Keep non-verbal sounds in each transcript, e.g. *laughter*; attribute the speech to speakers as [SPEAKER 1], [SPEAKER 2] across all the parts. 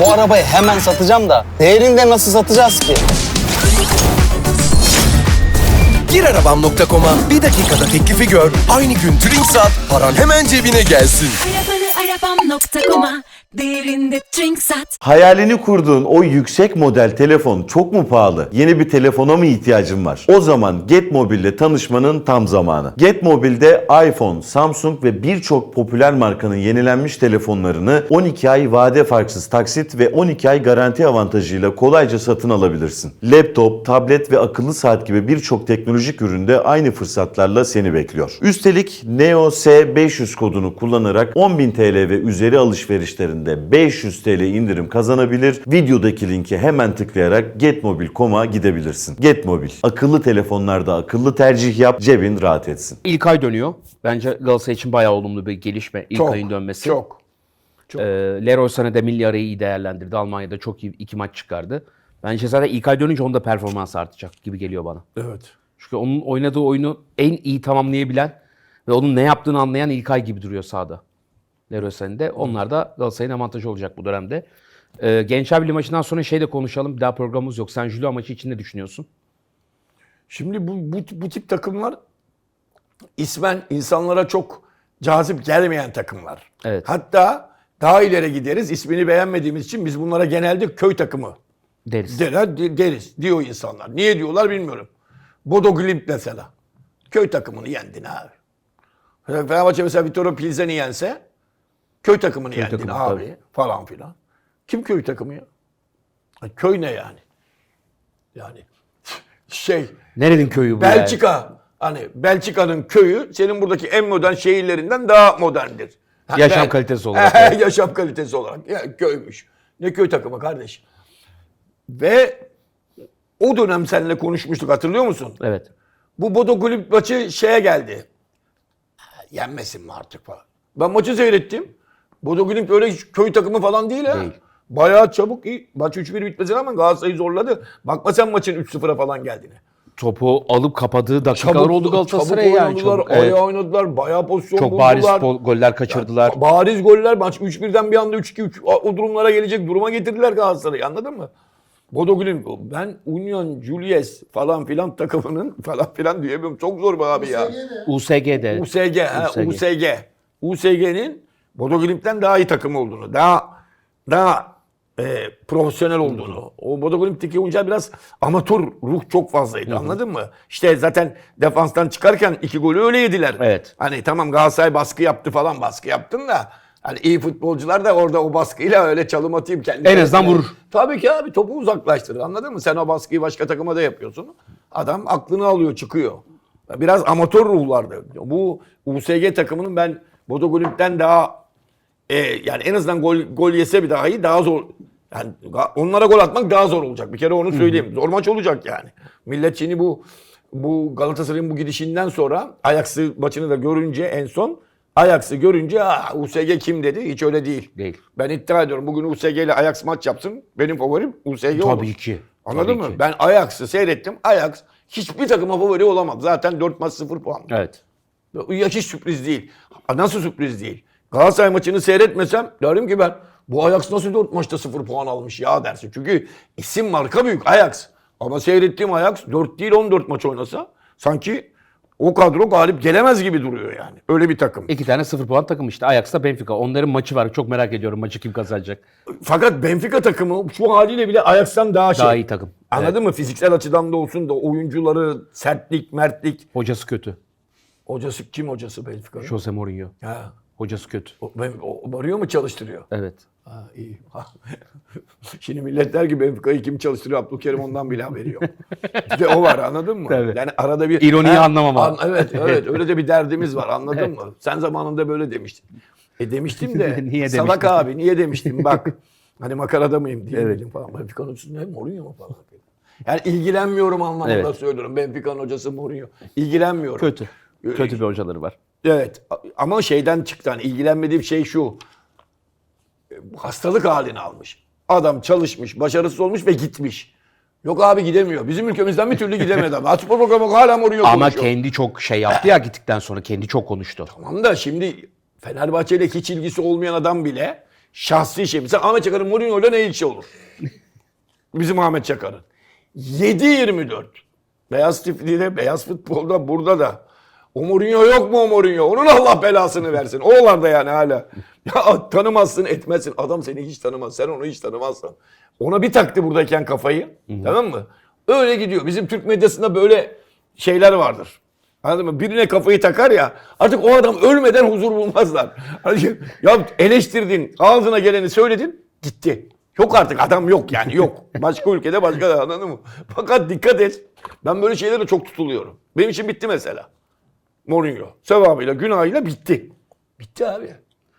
[SPEAKER 1] Bu arabayı hemen satacağım da değerini de nasıl satacağız ki?
[SPEAKER 2] Gir arabam.com'a bir dakikada teklifi gör. Aynı gün trink sat, paran hemen cebine gelsin.
[SPEAKER 3] Arabanı arabam.com'a değerinde drink sat.
[SPEAKER 4] Hayalini kurduğun o yüksek model telefon çok mu pahalı? Yeni bir telefona mı ihtiyacın var? O zaman Get Mobile'le tanışmanın tam zamanı. Get Mobile'de iPhone, Samsung ve birçok popüler markanın yenilenmiş telefonlarını 12 ay vade farksız taksit ve 12 ay garanti avantajıyla kolayca satın alabilirsin. Laptop, tablet ve akıllı saat gibi birçok teknolojik üründe aynı fırsatlarla seni bekliyor. Üstelik Neo S500 kodunu kullanarak 10.000 TL ve üzeri alışverişlerinde 500 TL indirim kazanabilir. Videodaki linke hemen tıklayarak getmobil.com'a gidebilirsin. Getmobil. Akıllı telefonlarda akıllı tercih yap, cebin rahat etsin.
[SPEAKER 5] İlkay dönüyor. Bence Galatasaray için bayağı olumlu bir gelişme. İlkay'ın dönmesi.
[SPEAKER 6] Çok.
[SPEAKER 5] Ee, Leroy Sané de milli arayı iyi değerlendirdi. Almanya'da çok iyi iki maç çıkardı. Bence zaten İlkay dönünce onun da performansı artacak gibi geliyor bana.
[SPEAKER 6] Evet.
[SPEAKER 5] Çünkü onun oynadığı oyunu en iyi tamamlayabilen ve onun ne yaptığını anlayan İlkay gibi duruyor sahada. Leroy Sané'de. Onlar da Galatasaray'ın avantajı olacak bu dönemde. Ee, Gençler Birliği maçından sonra şey de konuşalım. Bir daha programımız yok. Sen Julio maçı için ne düşünüyorsun?
[SPEAKER 6] Şimdi bu, bu, bu tip takımlar ismen insanlara çok cazip gelmeyen takımlar.
[SPEAKER 5] Evet.
[SPEAKER 6] Hatta daha ileri gideriz. İsmini beğenmediğimiz için biz bunlara genelde köy takımı
[SPEAKER 5] Deriz.
[SPEAKER 6] der, de- deriz diyor insanlar. Niye diyorlar bilmiyorum. Bodo Glimt mesela. Köy takımını yendin abi. Fenerbahçe mesela Vittoro Pilsen'i yense köy takımını yendin
[SPEAKER 5] takımı,
[SPEAKER 6] abi
[SPEAKER 5] tabii.
[SPEAKER 6] falan filan. Kim köy takımı ya? Ay, Köy ne yani? Yani *laughs* şey
[SPEAKER 5] Nerenin köyü bu yani?
[SPEAKER 6] Belçika hani Belçika'nın köyü senin buradaki en modern şehirlerinden daha moderndir.
[SPEAKER 5] Yaşam
[SPEAKER 6] ben-
[SPEAKER 5] kalitesi *laughs* olarak, evet.
[SPEAKER 6] Yaşam kalitesi olarak. Ya, köymüş. Ne köy takımı kardeş. Ve o dönem seninle konuşmuştuk hatırlıyor musun?
[SPEAKER 5] Evet.
[SPEAKER 6] Bu Bodo Glimt maçı şeye geldi. Yenmesin mi artık falan. Ben maçı seyrettim. Bodo Glimt öyle köy takımı falan değil ha.
[SPEAKER 5] Değil.
[SPEAKER 6] Bayağı çabuk iyi. Maç 3-1 bitmesine rağmen Galatasaray'ı zorladı. Bakma sen maçın 3-0'a falan geldiğine.
[SPEAKER 5] Topu alıp kapadığı dakikalar oldu Galatasaray'a
[SPEAKER 6] çabuk
[SPEAKER 5] yani.
[SPEAKER 6] oynadılar,
[SPEAKER 5] Çabuk,
[SPEAKER 6] ayağa
[SPEAKER 5] evet.
[SPEAKER 6] oynadılar, bayağı pozisyon
[SPEAKER 5] Çok
[SPEAKER 6] buldular.
[SPEAKER 5] bariz gol- goller kaçırdılar.
[SPEAKER 6] Bariz goller maç 3-1'den bir anda 3-2 o o durumlara gelecek duruma getirdiler Galatasaray'ı anladın mı? Bodo Glimt, ben Union Julius falan filan takımının *laughs* falan filan diyemiyorum. Çok zor be abi ya.
[SPEAKER 5] USG'de.
[SPEAKER 6] USG, ha,
[SPEAKER 5] USG.
[SPEAKER 6] USG. USG'nin Bodo Glimt'ten daha iyi takım olduğunu, daha daha e, profesyonel olduğunu. O Bodo Glimt'teki oyuncular biraz amatör ruh çok fazlaydı anladın mı? İşte zaten defanstan çıkarken iki golü öyle yediler.
[SPEAKER 5] Evet.
[SPEAKER 6] Hani tamam Galatasaray baskı yaptı falan baskı yaptın da hani iyi futbolcular da orada o baskıyla öyle çalım atayım kendi.
[SPEAKER 5] En azından vurur.
[SPEAKER 6] Tabii ki abi topu uzaklaştırır anladın mı? Sen o baskıyı başka takıma da yapıyorsun. Adam aklını alıyor çıkıyor. Biraz amatör ruhlarda. Bu USG takımının ben Bodo Glimt'ten daha e, yani en azından gol gol yese bir daha iyi daha zor. Yani onlara gol atmak daha zor olacak. Bir kere onu söyleyeyim. Zor maç olacak yani. Millet şimdi bu bu Galatasaray'ın bu gidişinden sonra Ajax'ı maçını da görünce en son Ajax'ı görünce "Aa, USG kim dedi? Hiç öyle değil.
[SPEAKER 5] Değil.
[SPEAKER 6] Ben iddia ediyorum bugün USG ile Ajax maç yapsın. Benim favorim USG olur.
[SPEAKER 5] Tabii ki.
[SPEAKER 6] Anladın
[SPEAKER 5] Tabii
[SPEAKER 6] mı?
[SPEAKER 5] ki.
[SPEAKER 6] Ben Ajax'ı seyrettim. Ajax hiçbir takıma favori olamaz. Zaten 4 maç 0 puan.
[SPEAKER 5] Evet.
[SPEAKER 6] Ya hiç sürpriz değil. Nasıl sürpriz değil? Galatasaray maçını seyretmesem derim ki ben bu Ajax nasıl 4 maçta 0 puan almış ya dersin. Çünkü isim marka büyük Ajax. Ama seyrettiğim Ajax 4 değil 14 maç oynasa sanki o kadro galip gelemez gibi duruyor yani. Öyle bir takım.
[SPEAKER 5] İki tane sıfır puan takım işte. Ajax'ta Benfica. Onların maçı var. Çok merak ediyorum maçı kim kazanacak.
[SPEAKER 6] Fakat Benfica takımı şu haliyle bile Ajax'tan daha şey.
[SPEAKER 5] Daha iyi takım.
[SPEAKER 6] Anladın mı? Fiziksel açıdan da olsun da oyuncuları, sertlik, mertlik.
[SPEAKER 5] Hocası kötü.
[SPEAKER 6] Hocası kim hocası Benfica'nın?
[SPEAKER 5] Jose Mourinho.
[SPEAKER 6] Ha.
[SPEAKER 5] Hocası kötü.
[SPEAKER 6] O, ben, o, varıyor mu çalıştırıyor?
[SPEAKER 5] Evet.
[SPEAKER 6] Ha, iyi. *laughs* Şimdi millet der ki Benfica'yı kim çalıştırıyor? Abdülkerim ondan bile haberi yok. İşte o var anladın mı?
[SPEAKER 5] Tabii.
[SPEAKER 6] Yani arada bir...
[SPEAKER 5] İroniyi anlamama.
[SPEAKER 6] evet *laughs* evet öyle de bir derdimiz var anladın mı? Sen zamanında böyle demiştin. E demiştim de *laughs*
[SPEAKER 5] Niye
[SPEAKER 6] salak
[SPEAKER 5] demiştin?
[SPEAKER 6] abi niye demiştim bak. Hani makarada mıyım diye dedim falan. Benfica'nın hocası ne Mourinho mu falan. Yani ilgilenmiyorum anlamında
[SPEAKER 5] Evet.
[SPEAKER 6] söylüyorum. Benfica'nın hocası Mourinho. İlgilenmiyorum.
[SPEAKER 5] Kötü. Kötü bir hocaları var.
[SPEAKER 6] Evet ama şeyden çıktı hani ilgilenmediğim şey şu. E, Hastalık halini almış. Adam çalışmış, başarısız olmuş ve gitmiş. Yok abi gidemiyor. Bizim ülkemizden bir türlü gidemedi adam. *laughs* Açık programı hala Mourinho
[SPEAKER 5] Ama
[SPEAKER 6] konuşuyor.
[SPEAKER 5] kendi çok şey yaptı ya gittikten sonra. Kendi çok konuştu.
[SPEAKER 6] Tamam da şimdi Fenerbahçe ile hiç ilgisi olmayan adam bile şahsi şey. Mesela Ahmet Çakar'ın Mourinho'yla ne ilişki olur? *laughs* Bizim Ahmet Çakar'ın. 7-24. Beyaz tifliğde, beyaz futbolda, burada da. O Mourinho yok mu o Mourinho? Onun Allah belasını versin. Oğlar da yani hala. *laughs* Ya tanımazsın etmezsin. Adam seni hiç tanımaz. Sen onu hiç tanımazsan. Ona bir taktı buradayken kafayı. Tamam mı? Öyle gidiyor. Bizim Türk medyasında böyle şeyler vardır. Anladın mı? Birine kafayı takar ya artık o adam ölmeden huzur bulmazlar. *laughs* Ya eleştirdin, ağzına geleni söyledin, gitti. Yok artık adam yok yani yok. Başka ülkede başka da anladın mı? Fakat dikkat et. Ben böyle şeylere çok tutuluyorum. Benim için bitti mesela. Mourinho. Sevabıyla, günahıyla bitti. Bitti abi.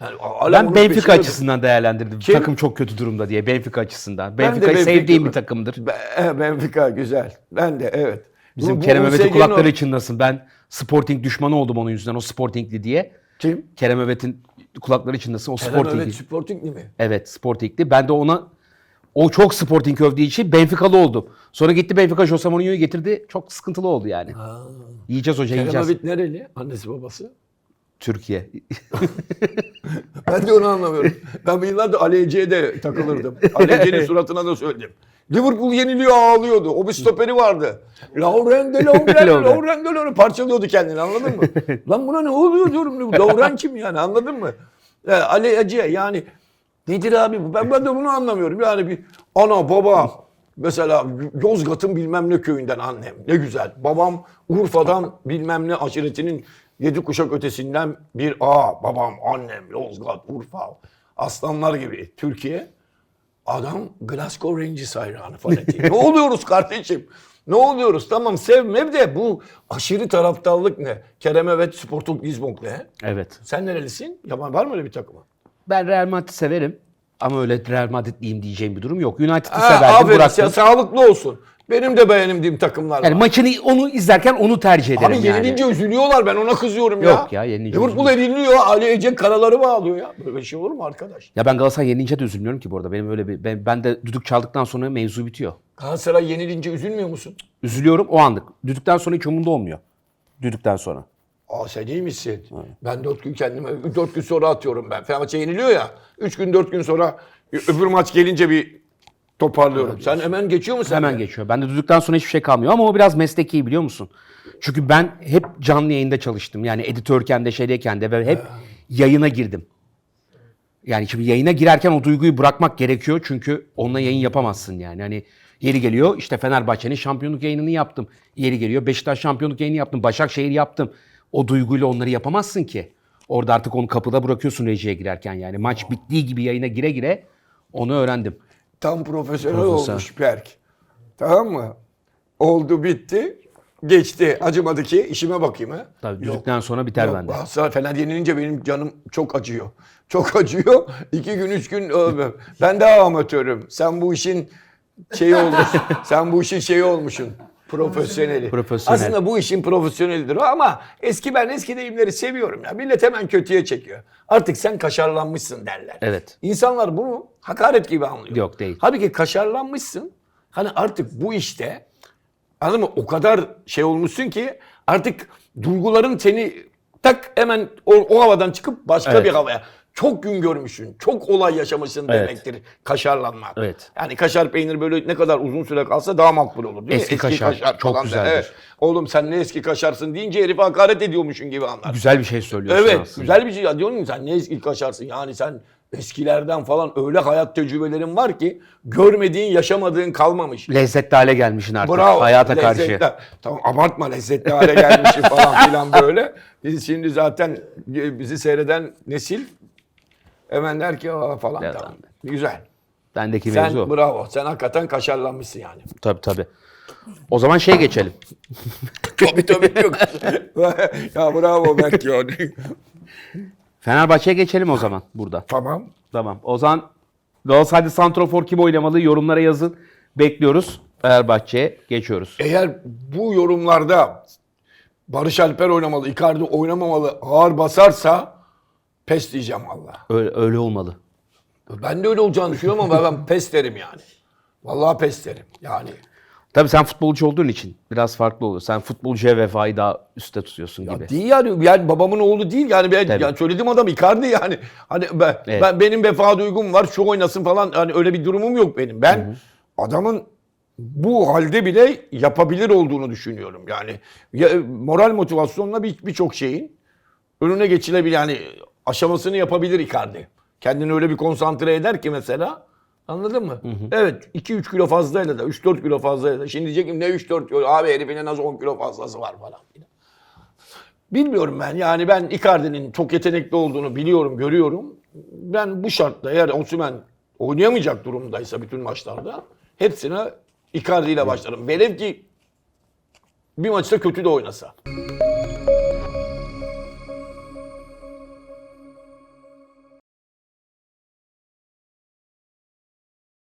[SPEAKER 6] Yani
[SPEAKER 5] Ben Benfica açısından değerlendirdim.
[SPEAKER 6] Kim?
[SPEAKER 5] Takım çok kötü durumda diye. Benfica açısından. Benfica'yı
[SPEAKER 6] Benfica-
[SPEAKER 5] sevdiğim bir takımdır.
[SPEAKER 6] Be- *laughs* Benfica güzel. Ben de evet.
[SPEAKER 5] Bizim
[SPEAKER 6] Bu-
[SPEAKER 5] Kerem
[SPEAKER 6] USG'nin
[SPEAKER 5] kulakları
[SPEAKER 6] o-
[SPEAKER 5] içindesin. Ben Sporting düşmanı oldum onun yüzünden. O Sportingli diye.
[SPEAKER 6] Kim?
[SPEAKER 5] Kerem Övet'in kulakları içindesin. O
[SPEAKER 6] Kerem
[SPEAKER 5] Sportingli.
[SPEAKER 6] Evet, Sportingli mi?
[SPEAKER 5] Evet Sporting'di. Ben de ona o çok Sporting övdüğü için Benfica'lı oldum. Sonra gitti Benfica Jose Mourinho'yu getirdi. Çok sıkıntılı oldu yani. Yiyeceğiz hoca
[SPEAKER 6] Kerem
[SPEAKER 5] yiyeceğiz.
[SPEAKER 6] Övet nereli? Annesi babası.
[SPEAKER 5] Türkiye. *laughs*
[SPEAKER 6] Ben de onu anlamıyorum. Ben yıllardır Ali Ece'ye de takılırdım. Ali Ece'nin *laughs* suratına da söyledim. Liverpool yeniliyor ağlıyordu. O bir stoperi vardı. Lauren de Lauren,
[SPEAKER 5] Lauren.
[SPEAKER 6] De Lauren parçalıyordu kendini anladın mı? *laughs* Lan buna ne oluyor diyorum. Lauren kim yani anladın mı? Ali Ece yani nedir abi bu? Ben, ben de bunu anlamıyorum. Yani bir ana baba mesela Yozgat'ın bilmem ne köyünden annem. Ne güzel. Babam Urfa'dan bilmem ne aşiretinin yedi kuşak ötesinden bir a babam annem Yozgat Urfa aslanlar gibi Türkiye Adam Glasgow Rangers hayranı fanatik. *laughs* ne oluyoruz kardeşim? Ne oluyoruz? Tamam sevmev de bu aşırı taraftarlık ne? Kerem Evet Sporting Lisbon ne?
[SPEAKER 5] evet.
[SPEAKER 6] Sen nerelisin? Yaman var mı öyle bir takımı?
[SPEAKER 5] Ben Real Madrid severim. Ama öyle Real Madridliyim diyeceğim bir durum yok. United'ı
[SPEAKER 6] Ha,
[SPEAKER 5] severdim
[SPEAKER 6] aferin
[SPEAKER 5] bıraktım.
[SPEAKER 6] sağlıklı olsun. Benim de beğendiğim takımlar
[SPEAKER 5] Yani
[SPEAKER 6] var.
[SPEAKER 5] maçını onu izlerken onu tercih ederim
[SPEAKER 6] Abi
[SPEAKER 5] yani.
[SPEAKER 6] yenilince üzülüyorlar ben ona kızıyorum ya.
[SPEAKER 5] Yok ya, yenilince
[SPEAKER 6] Liverpool yeniliyor Ali Ece karaları bağlıyor ya. Böyle bir şey olur mu arkadaş?
[SPEAKER 5] Ya ben Galatasaray yenilince de üzülmüyorum ki bu arada. Benim öyle bir ben, ben de düdük çaldıktan sonra mevzu bitiyor.
[SPEAKER 6] Galatasaray yenilince üzülmüyor musun?
[SPEAKER 5] Üzülüyorum o anlık. Düdükten sonra hiç umurumda olmuyor. Düdükten sonra.
[SPEAKER 6] Aa sen iyi misin? Ben dört gün kendime, dört gün sonra atıyorum ben. Fenerbahçe yeniliyor ya. Üç gün, dört gün sonra öbür maç gelince bir toparlıyorum. Sen hemen geçiyor musun?
[SPEAKER 5] Hemen geçiyor. Ben de düdükten sonra hiçbir şey kalmıyor ama o biraz mesleki biliyor musun? Çünkü ben hep canlı yayında çalıştım. Yani editörken de şeydeyken de ve hep yayına girdim. Yani şimdi yayına girerken o duyguyu bırakmak gerekiyor çünkü onunla yayın yapamazsın yani. Hani yeri geliyor işte Fenerbahçe'nin şampiyonluk yayınını yaptım. Yeri geliyor Beşiktaş şampiyonluk yayını yaptım. Başakşehir yaptım. O duyguyla onları yapamazsın ki. Orada artık onu kapıda bırakıyorsun rejiye girerken yani. Maç bittiği gibi yayına gire gire onu öğrendim.
[SPEAKER 6] Tam profesyonel
[SPEAKER 5] Profesyonel.
[SPEAKER 6] olmuş Berk. Tamam mı? Oldu bitti. Geçti. Acımadı ki işime bakayım ha.
[SPEAKER 5] Tabii düdükten sonra biter
[SPEAKER 6] Yok,
[SPEAKER 5] bende.
[SPEAKER 6] Galatasaray Fener yenilince benim canım çok acıyor. Çok acıyor. İki gün, üç gün ö- ben daha amatörüm. Sen bu işin şeyi olmuşsun. *laughs* Sen bu işin şeyi olmuşsun. Profesyoneli.
[SPEAKER 5] Profesyonel.
[SPEAKER 6] Aslında bu işin profesyonelidir o ama eski ben eski deyimleri seviyorum ya. Millet hemen kötüye çekiyor. Artık sen kaşarlanmışsın derler.
[SPEAKER 5] Evet.
[SPEAKER 6] İnsanlar bunu hakaret gibi anlıyor.
[SPEAKER 5] Yok, değil.
[SPEAKER 6] Halbuki kaşarlanmışsın. Hani artık bu işte Anladın mı? O kadar şey olmuşsun ki artık duyguların seni tak hemen o, o havadan çıkıp başka
[SPEAKER 5] Evet.
[SPEAKER 6] bir havaya. Çok gün görmüşsün, çok olay yaşamışsın
[SPEAKER 5] Evet.
[SPEAKER 6] demektir kaşarlanmak.
[SPEAKER 5] Evet.
[SPEAKER 6] Yani kaşar peynir böyle ne kadar uzun süre kalsa daha makbul olur değil
[SPEAKER 5] Eski
[SPEAKER 6] mi?
[SPEAKER 5] kaşar, çok
[SPEAKER 6] falan da.
[SPEAKER 5] güzeldir.
[SPEAKER 6] Evet. Oğlum sen ne eski kaşarsın deyince herife hakaret ediyormuşsun gibi anlar.
[SPEAKER 5] Güzel bir şey söylüyorsun
[SPEAKER 6] Evet,
[SPEAKER 5] aslında.
[SPEAKER 6] güzel bir şey. Ya diyorum sen ne eski kaşarsın? Yani sen eskilerden falan öyle hayat tecrübelerin var ki görmediğin, yaşamadığın kalmamış.
[SPEAKER 5] Lezzetli hale gelmişsin artık
[SPEAKER 6] Bravo.
[SPEAKER 5] hayata karşı.
[SPEAKER 6] Lezzetli- Tamam abartma lezzetli hale gelmişim falan filan böyle. Biz şimdi zaten bizi seyreden nesil hemen der ki "Aa" falan
[SPEAKER 5] Ya
[SPEAKER 6] tamam. Güzel.
[SPEAKER 5] Bendeki
[SPEAKER 6] Sen
[SPEAKER 5] mevzu o.
[SPEAKER 6] bravo. Sen hakikaten kaşarlanmışsın yani.
[SPEAKER 5] Tabii tabii. O zaman şey geçelim. *laughs*
[SPEAKER 6] tabii tabii yok. *laughs* ya bravo Berk ya.
[SPEAKER 5] Fenerbahçe'ye geçelim o zaman burada.
[SPEAKER 6] tamam.
[SPEAKER 5] Tamam. O zaman Galatasaray'da Santrofor kim oynamalı yorumlara yazın. Bekliyoruz. Fenerbahçe'ye geçiyoruz.
[SPEAKER 6] Eğer bu yorumlarda Barış Alper oynamalı, Icardi oynamamalı ağır basarsa pes diyeceğim valla.
[SPEAKER 5] Öyle, öyle olmalı.
[SPEAKER 6] Ben de öyle olacağını düşünüyorum ama ben pes derim yani. Vallahi pes derim yani.
[SPEAKER 5] Tabii sen futbolcu olduğun için biraz farklı oluyor. Sen futbolcuya vefayı daha üstte tutuyorsun
[SPEAKER 6] Ya
[SPEAKER 5] gibi.
[SPEAKER 6] değil yani yani babamın oğlu değil yani ben
[SPEAKER 5] Tabii.
[SPEAKER 6] yani söylediğim adam Icardi yani. Hani ben,
[SPEAKER 5] Evet.
[SPEAKER 6] ben benim vefa duygum var şu oynasın falan hani öyle bir durumum yok benim. Ben adamın bu halde bile yapabilir olduğunu düşünüyorum. Yani ya, moral motivasyonla bir- birçok şeyin önüne geçilebilir yani aşamasını yapabilir Icardi. Kendini öyle bir konsantre eder ki mesela anladın mı? Evet 2-3 kilo fazlayla da 3-4 kilo fazlayla da şimdi diyecek ne 3-4 kilo abi herifin en az 10 kilo fazlası var falan. Bilmiyorum ben. Yani ben Icardi'nin çok yetenekli olduğunu biliyorum, görüyorum. Ben bu şartta eğer Osimhen oynayamayacak durumdaysa bütün maçlarda hepsine Icardi ile başlarım. Velev ki bir maçta kötü de oynasa.